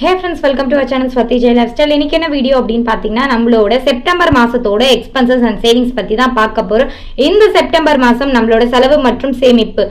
Hey friends welcome to our channel Swathi Jai life style இன்னைக்கு என்ன video அப்படின்னு பார்த்தீங்கன்னா நம்மளோட செப்டம்பர் மாதத்தோட எக்ஸ்பென்சஸ் அண்ட் சேவிங்ஸ் பற்றி தான் பார்க்க போகிறோம் இந்த செப்டம்பர் மாதம் நம்மளோட செலவு மற்றும் சேமிப்பு.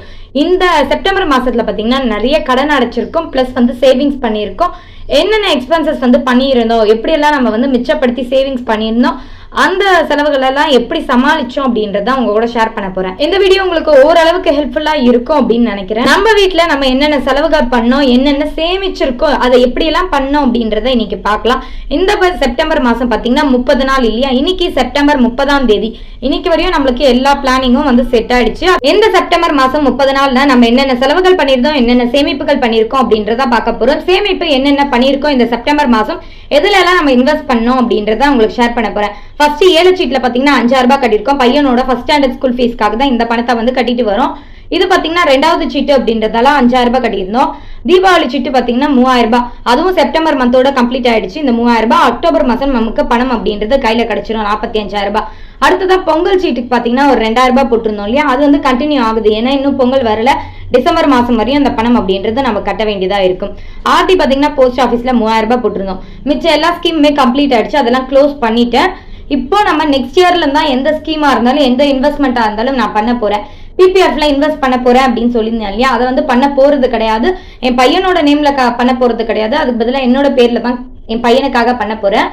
இந்த செப்டம்பர் மாதத்தில் பார்த்தீங்கன்னா நிறைய கடன் அடைச்சிருக்கோம் ப்ளஸ் வந்து சேவிங்ஸ் பண்ணியிருக்கோம். என்னென்ன எக்ஸ்பென்சஸ் வந்து பண்ணியிருந்தோம் எப்படியெல்லாம் நம்ம வந்து மிச்சப்படுத்தி சேவிங்ஸ் பண்ணியிருந்தோம் அந்த செலவுகள் எல்லாம் எப்படி சமாளிச்சோம் அப்படின்றத உங்க கூட ஷேர் பண்ண போறேன். இந்த வீடியோ உங்களுக்கு ஓரளவுக்கு ஹெல்ப்ஃபுல்லா இருக்கும் அப்படின்னு நினைக்கிறேன். நம்ம வீட்டுல நம்ம என்னென்ன செலவுகள் பண்ணோம் என்னென்ன சேமிச்சிருக்கோம் அதை எப்படி எல்லாம் பண்ணோம் அப்படின்றத இன்னைக்கு பார்க்கலாம். இந்த செப்டம்பர் மாசம் பாத்தீங்கன்னா முப்பது நாள் இல்லையா? இன்னைக்கு செப்டம்பர் முப்பதாம் தேதி. இன்னைக்கு வரையும் நம்மளுக்கு எல்லா பிளானிங்கும் வந்து செட் ஆயிடுச்சு. இந்த செப்டம்பர் மாசம் முப்பது நாள்ல நம்ம என்னென்ன செலவுகள் பண்ணியிருந்தோம் என்னென்ன சேமிப்புகள் பண்ணியிருக்கோம் அப்படின்றத பார்க்க போறோம். சேமிப்பு என்னென்ன பண்ணியிருக்கோம் இந்த செப்டம்பர் மாசம் எதுல எல்லாம் நம்ம இன்வெஸ்ட் பண்ணோம் அப்படின்றத உங்களுக்கு ஷேர் பண்ண போறேன். ஃபர்ஸ்ட் ஏழு சீட்ல பாத்தீங்கன்னா அஞ்சாயிரம் ரூபாய் கட்டியிருக்கோம். பையனோட ஃபர்ஸ்ட் ஸ்டாண்டர்ட் ஸ்கூல் ஃபீஸ்க்காக தான் இந்த பணத்தை வந்து கட்டிட்டு வரோம். இது பாத்தீங்கன்னா ரெண்டாவது சீட்டு அப்படின்றதால அஞ்சாயிரம் ரூபாய் கட்டியிருந்தோம். தீபாவளி சீட்டு பாத்தீங்கன்னா மூவாயிரம் ரூபாய். அதுவும் செப்டம்பர் மந்தோட கம்ப்ளீட் ஆயிடுச்சு. இந்த மூவாயிரம் ரூபாய் அக்டோபர் மாசம் நமக்கு பணம் அப்படின்றது கையில கிடைச்சிரும். நாற்பத்தி அஞ்சாயிரம் ரூபாய். அடுத்ததா பொங்கல் சீட்டுக்கு பாத்தீங்கன்னா ஒரு ரெண்டாயிரம் ரூபாய் போட்டிருந்தோம் இல்லையா? அது வந்து கண்டினியூ ஆகுது. ஏன்னா இன்னும் பொங்கல் வரல. டிசம்பர் மாசம் வரையும் அந்த பணம் அப்படின்றது நம்ம கட்ட வேண்டியதா இருக்கும். ஆர்டி பாத்தீங்கன்னா போஸ்ட் ஆஃபீஸ்ல மூவாயிரம் ரூபாய் போட்டிருந்தோம். மிச்சம் எல்லா ஸ்கீமுமே கம்ப்ளீட் ஆயிடுச்சு. அதெல்லாம் க்ளோஸ் பண்ணிட்டேன். இப்போ நம்ம நெக்ஸ்ட் இயர்ல தான் எந்த ஸ்கீமா இருந்தாலும் எந்த இன்வெஸ்ட்மெண்ட்டா இருந்தாலும் நான் பண்ண போறேன். பிபிஎஃப்ல இன்வெஸ்ட் பண்ண போறேன் அப்படின்னு சொல்லியிருந்தேன் இல்லையா? அதை வந்து பண்ண போறது கிடையாது. என் பையனோட நேம்ல பண்ண போறது கிடையாது. அதுக்கு பதிலாக என்னோட பேர்ல தான் என் பையனுக்காக பண்ண போறேன்.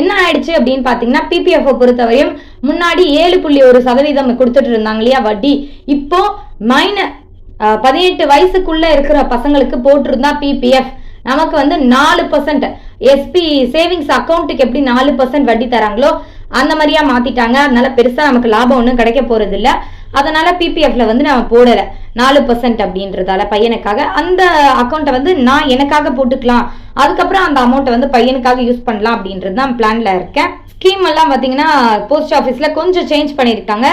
என்ன ஆயிடுச்சு அப்படின்னு பாத்தீங்கன்னா பிபிஎஃப் பொறுத்தவரையும் முன்னாடி ஏழு புள்ளி ஒரு சதவீதம் கொடுத்துட்டு இருந்தாங்க இல்லையா வட்டி. இப்போ மைன பதினெட்டு வயசுக்குள்ள இருக்கிற பசங்களுக்கு போட்டிருந்தா பிபிஎஃப் நமக்கு வந்து நாலு பர்சன்ட் எஸ்பி சேவிங்ஸ் அக்கௌண்ட்டுக்கு எப்படி நாலு பர்சன்ட் வட்டி தராங்களோ அந்த மாதிரியா மாத்திட்டாங்க. அதனால பெருசா நமக்கு லாபம் ஒன்றும் கிடைக்க போறது இல்ல அதனால பிபிஎஃப்ல வந்து நம்ம போடல. நாலு பர்சன்ட் அப்படின்றதால பையனுக்காக. அந்த அக்கௌண்ட்டை வந்து நான் எனக்காக போட்டுக்கலாம். அதுக்கப்புறம் அந்த அமௌண்ட்டை வந்து பையனுக்காக யூஸ் பண்ணலாம் அப்படின்றது தான் பிளான்ல இருக்கேன். ஸ்கீம் எல்லாம் பாத்தீங்கன்னா போஸ்ட் ஆஃபீஸ்ல கொஞ்சம் சேஞ்ச் பண்ணியிருக்காங்க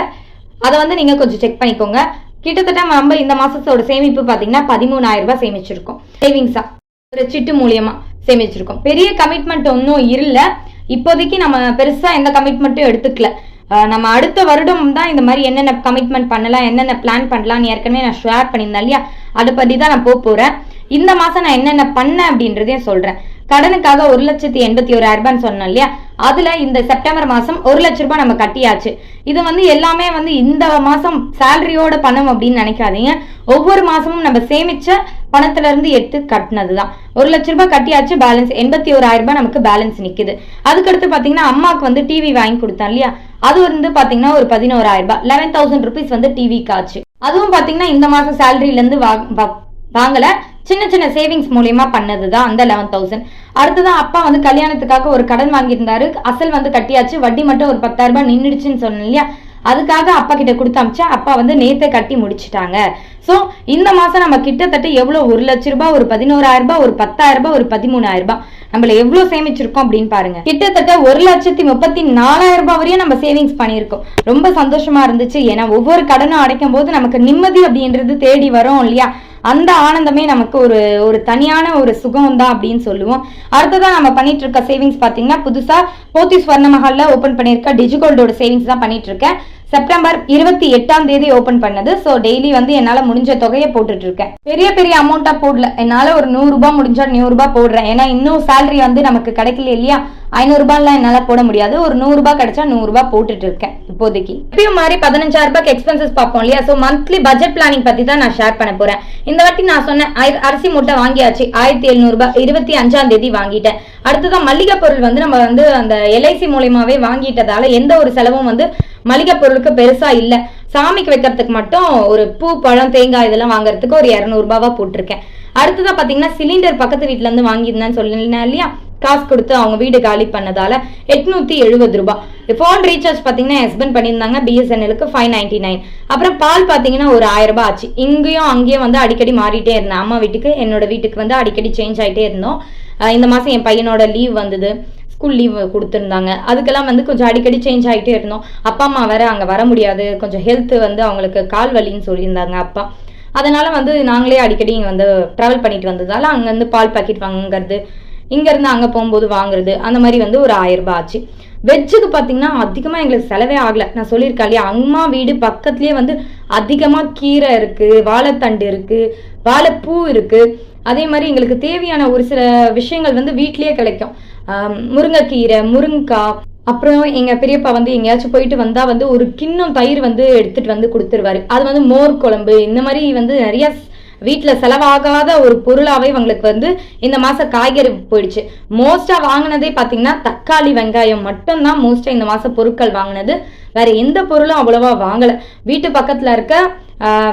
அதை வந்து நீங்க கொஞ்சம் செக் பண்ணிக்கோங்க. கிட்டத்தட்ட நம்ம இந்த மாசத்தோட சேமிப்பு பாத்தீங்கன்னா பதிமூணாயிரம் ரூபாய் சேமிச்சிருக்கோம். சேவிங்ஸா ஒரு சிட்டு மூலியமா சேமிச்சிருக்கோம். பெரிய கமிட்மெண்ட் ஒன்றும் இல்லை. இப்போதைக்கு நம்ம பெருசா எந்த கமிட்மெண்ட்டும் எடுத்துக்கல. அஹ் நம்ம அடுத்த வருடம் தான் இந்த மாதிரி என்னென்ன கமிட்மெண்ட் பண்ணலாம் என்னென்ன பிளான் பண்ணலாம்னு ஏற்கனவே நான் ஷேர் பண்ணியிருந்தேன் இல்லையா? அதை பத்தி தான் நான் போக போறேன். இந்த மாசம் நான் என்னென்ன பண்ணேன் அப்படின்றதையும் சொல்றேன். கடனுக்காக ஒரு லட்சத்தி எண்பத்தி ஒரு ரூபான்னு சொன்னேன் இல்லையா? அதுல இந்த செப்டம்பர் மாசம் ஒரு லட்ச ரூபாய் நம்ம கட்டியாச்சு. இது வந்து எல்லாமே வந்து இந்த மாசம் சேலரியோட பணம் அப்படின்னு நினைக்காதீங்க. ஒவ்வொரு மாசமும் நம்ம சேமிச்ச பணத்துல இருந்து எடுத்து கட்டினது தான் ஒரு லட்ச ரூபாய் கட்டியாச்சு பேலன்ஸ் எண்பத்தி ஓராயிரம் ரூபாய் நமக்கு பேலன்ஸ் நிக்குது. அதுக்கடுத்து பாத்தீங்கன்னா அம்மாவுக்கு வந்து டிவி வாங்கி கொடுத்தேன் இல்லையா? அது வந்து பாத்தீங்கன்னா ஒரு பதினோராயிரம் ரூபாய். லெவன் தௌசண்ட் ருபீஸ் வந்து டிவிக்கு ஆச்சு. அதுவும் பாத்தீங்கன்னா இந்த மாசம் சேலரியில இருந்து வாங்கல. சின்ன சின்ன சேவிங்ஸ் மூலியமா பண்ணதுதான் அந்த லெவன் தௌசண்ட் அடுத்ததான் அப்பா வந்து கல்யாணத்துக்காக ஒரு கடன் வாங்கியிருந்தாரு. அசல் வந்து கட்டியாச்சு. வட்டி மட்டும் ஒரு பத்தாயிரம் ரூபாய் நின்றுடுச்சுன்னு சொன்னேன் இல்லையா? அதுக்காக அப்பா கிட்ட கொடுத்து அமிச்சா அப்பா வந்து நேத்தே கட்டி முடிச்சிட்டாங்க. சோ இந்த மாசம் நம்ம கிட்டத்தட்ட எவ்வளவு ஒரு லட்ச ரூபாய் ஒரு பதினோராயிரம் ரூபாய் ஒரு பத்தாயிரம் ரூபாய் ஒரு பதிமூணாயிரம் ரூபாய். நம்மள எவ்வளவு சேமிச்சிருக்கோம் அப்படின்னு பாருங்க. கிட்டத்தட்ட ஒரு லட்சத்தி முப்பத்தி நாலாயிரம் ரூபாய் வரையும் நம்ம சேவிங்ஸ் பண்ணியிருக்கோம். ரொம்ப சந்தோஷமா இருந்துச்சு. ஏன்னா ஒவ்வொரு கடனும் அடைக்கும் போது நமக்கு நிம்மதி அப்படின்றது தேடி வரும் இல்லையா? அந்த ஆனந்தமே நமக்கு ஒரு ஒரு தனியான ஒரு சுகம் தான் அப்படின்னு சொல்லுவோம். அடுத்ததான் நம்ம பண்ணிட்டு இருக்க சேவிங்ஸ் பாத்தீங்கன்னா புதுசா போத்தி ஸ்வர்ண மஹால்ல ஓபன் பண்ணிருக்க டிஜிகோல்டோட சேவிங்ஸ் தான் பண்ணிட்டு இருக்கேன் செப்டம்பர் இருபத்தி எட்டாம் தேதி ஓபன் பண்ணது. ஸோ டெய்லி வந்து என்னால முடிஞ்ச தொகையை போட்டுட்டு இருக்கேன் பெரிய பெரிய அமௌண்ட்டாக போடல. என்னால ஒரு நூறு ரூபாய் முடிஞ்சா நூறு ரூபாய் போடுறேன். ஏன்னா இன்னும் சேலரி வந்து நமக்கு கிடைக்கல இல்லையா? ஐநூறு எல்லாம் என்னால போட முடியாது. ஒரு நூறு ரூபாய் கிடைச்சா நூறு ரூபாய் போட்டுட்டு இருக்கேன் இப்போதைக்கு. இப்பயும் மாதிரி பதினஞ்சாயிரம் ரூபாய்க்கு எக்ஸ்பென்சஸ் பார்ப்போம் இல்லையா? ஸோ மந்த்லி பட்ஜெட் பிளானிங் பத்தி தான் நான் ஷேர் பண்ண போறேன். இந்த வாட்டி நான் சொன்னேன் அரிசி மூட்டை வாங்கியாச்சு. ஆயிரத்தி எழுநூறு ரூபாய் இருபத்தி அஞ்சாம் தேதி வாங்கிட்டேன். அடுத்ததான் மல்லிகை பொருள் வந்து நம்ம வந்து அந்த எல்ஐசி மூலியமாவே வாங்கிட்டதால எந்த ஒரு செலவும் வந்து மளிகை பொருளுக்கு பெருசா இல்ல. சாமிக்கு வைக்கிறதுக்கு மட்டும் ஒரு பூ பழம் தேங்காய் இதெல்லாம் வாங்குறதுக்கு ஒரு இரநூறு ரூபாவா போட்டிருக்கேன். அடுத்ததா பாத்தீங்கன்னா சிலிண்டர் பக்கத்து வீட்ல இருந்து வாங்கியிருந்தேன்னு சொல்லினா இல்லையா? காசு கொடுத்து அவங்க வீடு காலி பண்ணதால எட்நூத்தி எழுபது ரூபாய் ஃபோன் ரீசார்ஜ் பாத்தீங்கன்னா ஹஸ்பண்ட் பண்ணியிருந்தாங்க பிஎஸ்என்எலுக்கு ஃபைவ் நைன்டி நைன் அப்புறம் பால் பாத்தீங்கன்னா ஒரு ஆயிரம் ரூபாய் ஆச்சு. இங்கேயும் அங்கேயும் வந்து அடிக்கடி மாறிட்டே இருந்தேன். அம்மா வீட்டுக்கு என்னோட வீட்டுக்கு வந்து அடிக்கடி சேஞ்ச் ஆயிட்டே இருந்தோம். இந்த மாசம் என் பையனோட லீவ் வந்தது. ஸ்கூல் லீவ் கொடுத்துருந்தாங்க. அதுக்கெல்லாம் வந்து கொஞ்சம் அடிக்கடி சேஞ்ச் ஆகிட்டே இருந்தோம். அப்பா அம்மா வேற அங்கே வர முடியாது. கொஞ்சம் ஹெல்த் வந்து அவங்களுக்கு கால் வலின்னு சொல்லியிருந்தாங்க அப்பா. அதனால வந்து நாங்களே அடிக்கடி இங்கே வந்து ட்ராவல் பண்ணிட்டு வந்ததால அங்கேருந்து பால் பாக்கெட் வாங்குறது இங்கேருந்து அங்கே போகும்போது வாங்குறது அந்த மாதிரி வந்து ஒரு ஆயிரம் ரூபாய் ஆச்சு. வெஜ்ஜுக்கு பார்த்தீங்கன்னா அதிகமாக எங்களுக்கு செலவே ஆகலை. நான் சொல்லியிருக்கேன் இல்லையா? அம்மா வீடு பக்கத்துலேயே வந்து அதிகமாக கீரை இருக்குது வாழைத்தண்டு இருக்குது வாழைப்பூ இருக்குது அதே மாதிரி எங்களுக்கு தேவையான ஒரு சில விஷயங்கள் வந்து வீட்லேயே கிடைக்கும். முருங்கைக்கீரை முருங்கைக்காய் அப்புறம் எங்க பெரியப்பா வந்து எங்கேயாச்சும் போயிட்டு வந்தா வந்து ஒரு கிண்ணம் தயிர் வந்து எடுத்துட்டு வந்து கொடுத்துருவாரு. அது வந்து மோர் குழம்பு இந்த மாதிரி வந்து நிறைய வீட்டில் செலவாகாத ஒரு பொருளாவே இவங்களுக்கு வந்து இந்த மாசம் காய்கறி போயிடுச்சு. மோஸ்டா வாங்கினதே பாத்தீங்கன்னா தக்காளி வெங்காயம் மட்டும்தான் மோஸ்டா இந்த மாசம் பொருட்கள் வாங்கினது. வேற எந்த பொருளும் அவ்வளவா வாங்கல. வீட்டு பக்கத்துல இருக்க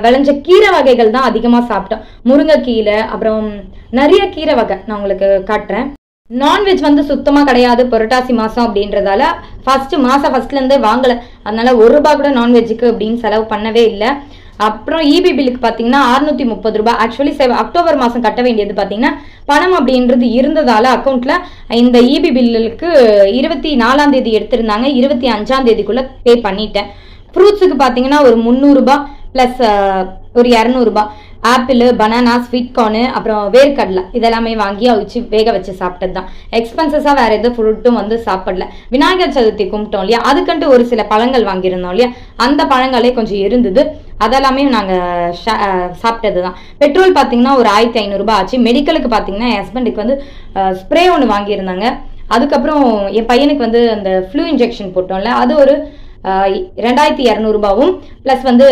விளைஞ்ச கீரை வகைகள் தான் அதிகமாக சாப்பிட்டோம். முருங்கைக்கீரை அப்புறம் நிறைய கீரை வகை நான் உங்களுக்கு காட்டுறேன். நான்வெஜ் வந்து சுத்தமாக கிடையாது புரட்டாசி மாதம் அப்படின்றதால ஃபஸ்ட்டு மாதம் ஃபர்ஸ்ட்ல வாங்கலை. அதனால் அதனால ஒரு ரூபா கூட நான்வெஜ்ஜுக்கு அப்படின்னு செலவு பண்ணவே இல்லை. அப்புறம் இபி பில்லுக்கு பார்த்தீங்கன்னா அறுநூத்தி முப்பது ரூபாய் ஆக்சுவலி அக்டோபர் மாதம் கட்ட வேண்டியது பார்த்தீங்கன்னா பணம் அப்படின்றது இருந்ததால அக்கௌண்ட்ல இந்த இபி பில்லுக்கு இருபத்தி நாலாம் தேதி எடுத்திருந்தாங்க. இருபத்தி அஞ்சாம் தேதிக்குள்ள பே பண்ணிட்டேன். ஃப்ரூட்ஸுக்கு பார்த்தீங்கன்னா ஒரு முந்நூறுரூபா ப்ளஸ் uh, ஒரு இரநூறுபா. ஆப்பிள் பனானா ஸ்வீட் கார்னு அப்புறம் வேர்க்கடலை. இதெல்லாமே வாங்கி அவிச்சு வேக வச்சு சாப்பிட்டது தான் எக்ஸ்பென்சஸாக வேற எந்த ஃப்ரூட்டும் வந்து சாப்பிடல. விநாயகர் சதுர்த்தி கும்பிட்டோம் இல்லையா? அதுக்குன்ட்டு ஒரு சில பழங்கள் வாங்கியிருந்தோம் இல்லையா? அந்த பழங்களே கொஞ்சம் இருந்தது. அதெல்லாமே நாங்கள் சாப்பிட்டது தான் பெட்ரோல் பார்த்தீங்கன்னா ஒரு ஆயிரத்தி ஐநூறுரூபா ஆச்சு. மெடிக்கலுக்கு பார்த்தீங்கன்னா என் ஹஸ்பண்டுக்கு வந்து ஸ்ப்ரே ஒன்று வாங்கியிருந்தாங்க. அதுக்கப்புறம் என் பையனுக்கு வந்து அந்த ஃப்ளூ இன்ஜெக்ஷன் போட்டோம்ல அது ஒரு ரெண்டாயிரத்தி இரநூறுபாவும் ப்ளஸ் வந்து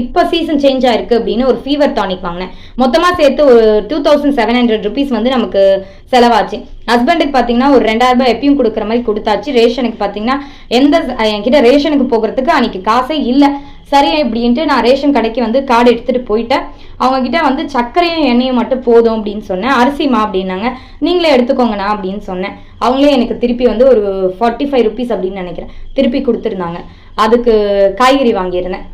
இப்போ சீசன் சேஞ்ச் ஆயிருக்கு அப்படின்னு ஒரு ஃபீவர் டானிக் வாங்கினேன். மொத்தமாக சேர்த்து ஒரு two thousand seven hundred rupees வந்து நமக்கு செலவாச்சு. ஹஸ்பண்டுக்கு பார்த்தீங்கன்னா ஒரு ரெண்டாயிரம் ரூபாய் எப்பயும் கொடுக்குற மாதிரி கொடுத்தாச்சு. ரேஷனுக்கு பார்த்தீங்கன்னா எந்த என்கிட்ட ரேஷனுக்கு போகிறதுக்கு அன்னைக்கு காசே இல்லை. சரி இப்படின்ட்டு நான் ரேஷன் கடைக்கு வந்து கார்டு எடுத்துகிட்டு போயிட்டேன். அவங்க கிட்ட வந்து சர்க்கரையும் எண்ணெயும் மட்டும் போதும் அப்படின்னு சொன்னேன். அரிசிமா அப்படின்னாங்க. நீங்களே எடுத்துக்கோங்கண்ணா அப்படின்னு சொன்னேன். அவங்களே எனக்கு திருப்பி வந்து ஒரு ஃபார்ட்டி ஃபைவ் ருபீஸ் அப்படின்னு நினைக்கிறேன். திருப்பி கொடுத்துருந்தாங்க. அதுக்கு காய்கறி வாங்கியிருந்தேன்.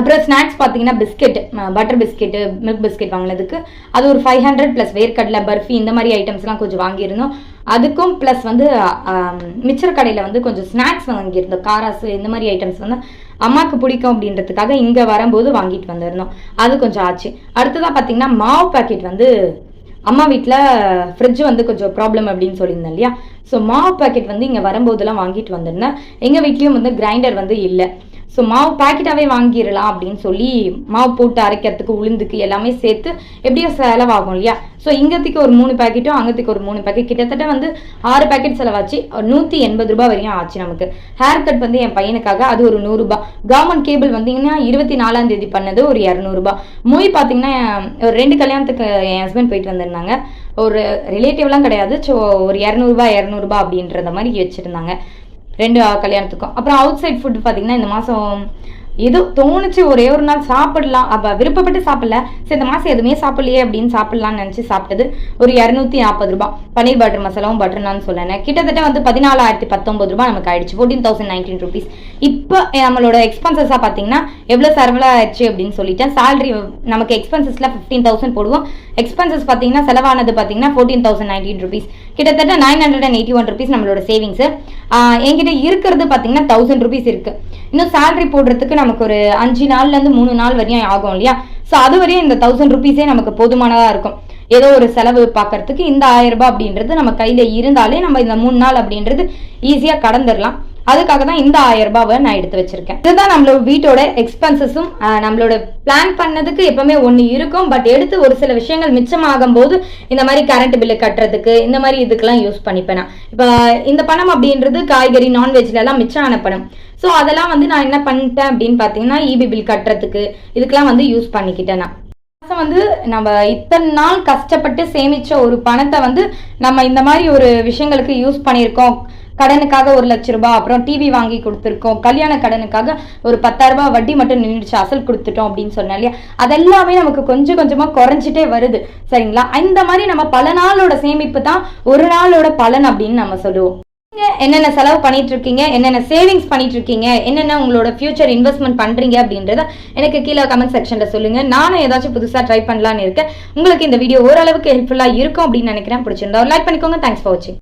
அப்புறம் ஸ்நாக்ஸ் பார்த்தீங்கன்னா biscuit butter biscuit milk biscuit வாங்கினதுக்கு அது ஒரு ஃபைவ் ஹண்ட்ரட் ப்ளஸ் வேர்க்கடலை பர்ஃபி இந்த மாதிரி ஐட்டம்ஸ்லாம் கொஞ்சம் வாங்கியிருந்தோம். அதுக்கும் ப்ளஸ் வந்து மிச்சர் கடையில் வந்து கொஞ்சம் ஸ்நாக்ஸ் வாங்கியிருந்தோம். காராசு இந்த மாதிரி ஐட்டம்ஸ் வந்து அம்மாவுக்கு பிடிக்கும் அப்படின்றதுக்காக இங்கே வரும்போது வாங்கிட்டு வந்திருந்தோம். அது கொஞ்சம் ஆச்சு. அடுத்ததாக பார்த்தீங்கன்னா மாவு பாக்கெட் வந்து அம்மா வீட்டில் ஃப்ரிட்ஜ் வந்து கொஞ்சம் ப்ராப்ளம் அப்படின்னு சொல்லியிருந்தேன் இல்லையா? ஸோ மாவு பாக்கெட் வந்து இங்கே வரும்போதெல்லாம் வாங்கிட்டு வந்திருந்தேன். எங்கள் வீட்லேயும் வந்து கிரைண்டர் வந்து இல்லை. ஸோ மாவு பாக்கெட்டாகவே வாங்கிடலாம் அப்படின்னு சொல்லி மாவு போட்டு அரைக்கிறதுக்கு உளுந்துக்கு எல்லாமே சேர்த்து எப்படியும் செலவாகும் இல்லையா? ஸோ இங்கத்துக்கு ஒரு மூணு பாக்கெட்டும் அங்கத்துக்கு ஒரு மூணு பேக்கெட் கிட்டத்தட்ட வந்து ஆறு பாக்கெட் செலவாச்சு. நூற்றி எண்பது ரூபாய் வரையும் ஆச்சு நமக்கு. ஹேர் கட் வந்து என் பையனுக்காக அது ஒரு நூறுரூபா கவர்மெண்ட் கேபிள் வந்தீங்கன்னா இருபத்தி நாலாம் தேதி பண்ணது ஒரு இரநூறுபா மூவி பார்த்தீங்கன்னா ஒரு ரெண்டு கல்யாணத்துக்கு என் ஹஸ்பண்ட் போயிட்டு வந்திருந்தாங்க. ஒரு ரிலேட்டிவ்லாம் கிடையாது. ஸோ ஒரு இரநூறுபா இரநூறுபா அப்படின்றத மாதிரி வச்சுருந்தாங்க. ரெண்டு கல்யாணத்துக்கும். அப்புறம் அவுட் சைட் ஃபுட் பார்த்தீங்கன்னா இந்த மாதம் ஏதோ தோணுச்சு ஒரே ஒரு நாள் சாப்பிடலாம். அப்போ விருப்பப்பட்டு சாப்பிடல. சரி இந்த மாதம் எதுவுமே சாப்பிடலையே அப்படின்னு சாப்பிடலாம்னு நினச்சி சாப்பிட்டது ஒரு இரநூத்தி நாற்பது ரூபாய். பன்னீர் பட்டர் மசாலாவும் பட்டர் நான் சொன்னேன் கிட்டத்தட்ட வந்து பதினாலாயிரத்தி பத்தொம்பது ரூபாய் நமக்கு ஆயிடுச்சு. ஃபோர்டீன் தௌசண்ட் நைன்டீன் ருபீஸ் இப்போ நம்மளோட எக்ஸ்பென்சஸாக பார்த்தீங்கன்னா எவ்வளோ ஆயிடுச்சு அப்படின்னு சொல்லிட்டேன். சேலரி நமக்கு எக்ஸ்பென்சஸில் ஃபிஃப்டீன் தௌசண்ட் போடுவோம். எக்ஸ்பென்சஸ் பார்த்தீங்கன்னா செலவானது பார்த்தீங்கன்னா ஃபோர்டீன் தௌசண்ட் நைன்டீன் ருபீஸ் கிட்டத்தட்ட nine hundred and eighty one rupees நம்மளோட சேவிங்ஸ் என்கிட்ட இருக்கிறது பார்த்தீங்கன்னா தௌசண்ட் ருபீஸ் இருக்கு. இன்னும் சேலரி போடுறதுக்கு நமக்கு ஒரு அஞ்சு நாள்லேருந்து மூணு நாள் வரையும் ஆகும் இல்லையா? ஸோ அது வரையும் இந்த தௌசண்ட் ருபீஸே நமக்கு போதுமானதாக இருக்கும். ஏதோ ஒரு செலவு பார்க்கறதுக்கு இந்த ஆயிரம் ரூபாய் அப்படின்றது நம்ம கையில இருந்தாலே நம்ம இந்த மூணு நாள் அப்படின்றது ஈஸியாக கடந்துடலாம் அதுக்காக தான் இந்த ஆயிரம் ரூபாவை நான் எடுத்து வச்சிருக்கேன். இதுதான் நம்மளோட வீட்டோட எக்ஸ்பென்சஸும் நம்மளோட பிளான் பண்ணதுக்கு எப்பவுமே ஒன்று இருக்கும். பட் எடுத்து ஒரு சில விஷயங்கள் மிச்சமாகும் போது இந்த மாதிரி கரண்ட் பில்லு கட்டுறதுக்கு இந்த மாதிரி இதுக்கெல்லாம் யூஸ் பண்ணிப்பேன் நான். இப்போ இந்த பணம் அப்படின்றது காய்கறி நான்வெஜ்ல எல்லாம் மிச்சமான பணம். ஸோ அதெல்லாம் வந்து நான் என்ன பண்ணிட்டேன் அப்படின்னு பார்த்தீங்கன்னா இபி பில் கட்டுறதுக்கு இதுக்கெல்லாம் வந்து யூஸ் பண்ணிக்கிட்டேன் நான். மாசம் வந்து நம்ம இத்தனை நாள் கஷ்டப்பட்டு சேமிச்ச ஒரு பணத்தை வந்து நம்ம இந்த மாதிரி ஒரு விஷயங்களுக்கு யூஸ் பண்ணியிருக்கோம். கடனுக்காக ஒரு லட்ச ரூபாய் அப்புறம் டிவி வாங்கி கொடுத்துருக்கோம். கல்யாண கடனுக்காக ஒரு பத்தாயிரம் ரூபாய் வட்டி மட்டும் நின்றுச்சு அசல் கொடுத்துட்டோம் அப்படின்னு சொன்னேன் இல்லையா? அதெல்லாமே நமக்கு கொஞ்சம் கொஞ்சமா குறைஞ்சிட்டே வருது. சரிங்களா? இந்த மாதிரி நம்ம பல நாளோட சேமிப்பு தான் ஒரு நாளோட பலன் அப்படின்னு நம்ம சொல்லுவோம். நீங்க என்னென்ன செலவு பண்ணிட்டு இருக்கீங்க என்னென்ன சேவிங்ஸ் பண்ணிட்டு இருக்கீங்க என்னென்ன உங்களோட ஃபியூச்சர் இன்வெஸ்ட்மெண்ட் பண்றீங்க அப்படின்றத எனக்கு கீழே கமெண்ட் செக்ஷன்ல சொல்லுங்க. நானும் ஏதாச்சும் புதுசா ட்ரை பண்ணலான்னு இருக்கேன். உங்களுக்கு இந்த வீடியோ ஓரளவுக்கு ஹெல்ப்ஃபுல்லா இருக்கும் அப்படின்னு நினைக்கிறேன். பிடிச்சிருந்தா லைக் பண்ணிக்கோங்க. தேங்க்ஸ் ஃபார் வாட்சிங்